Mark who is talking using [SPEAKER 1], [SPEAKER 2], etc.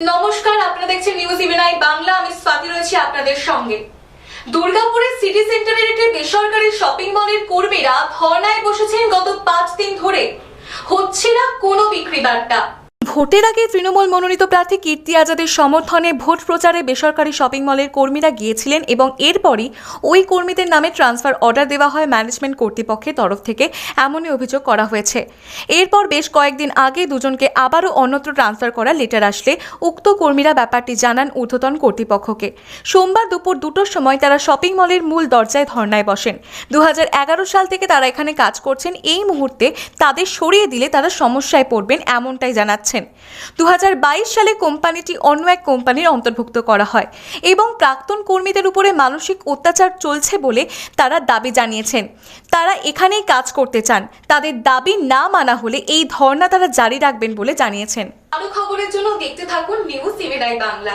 [SPEAKER 1] নমস্কার, আপনারা দেখছেন নিউজ ইভেনাই বাংলা। আমি স্বাতি রয়েছি আপনাদের সঙ্গে। দুর্গাপুরের সিটি সেন্টারের একটি বেসরকারি শপিং মলের কর্মীরা ধর্নায় বসেছেন গত পাঁচ দিন ধরে। হচ্ছে না কোনো বিক্রি বার্তা? ভোটের আগে তৃণমূল মনোনীত প্রার্থী কীর্তি আজাদের সমর্থনে ভোট প্রচারে বেসরকারি শপিং মলের কর্মীরা গিয়েছিলেন এবং এরপরই ওই কর্মীদের নামে ট্রান্সফার অর্ডার দেওয়া হয় ম্যানেজমেন্ট কর্তৃপক্ষের তরফ থেকে, এমনই অভিযোগ করা হয়েছে। এরপর বেশ কয়েকদিন আগে দুজনকে আবারও অন্যত্র ট্রান্সফার করার লেটার আসলে, উক্ত কর্মীরা ব্যাপারটি জানান ঊর্ধ্বতন কর্তৃপক্ষকে। সোমবার দুপুর দুটোর সময় তারা শপিং মলের মূল দরজায় ধর্নায় বসেন। দু হাজার এগারো সাল থেকে তারা এখানে কাজ করছেন, এই মুহূর্তে তাদের সরিয়ে দিলে তারা সমস্যায় পড়বেন, এমনটাই জানাচ্ছেন। দু হাজার বাইশ সালে কোম্পানিটি অন্য এক কোম্পানির অন্তর্ভুক্ত করা হয় এবং প্রাক্তন কর্মীদের উপরে মানসিক অত্যাচার চলছে বলে তারা দাবি জানিয়েছেন। তারা এখানেই কাজ করতে চান। তাদের দাবি না মানা হলে এই ধর্ণা তারা জারি রাখবেন বলে জানিয়েছেন। আরও খবরের জন্য দেখতে থাকুন নিউজ সিমেডাই বাংলা।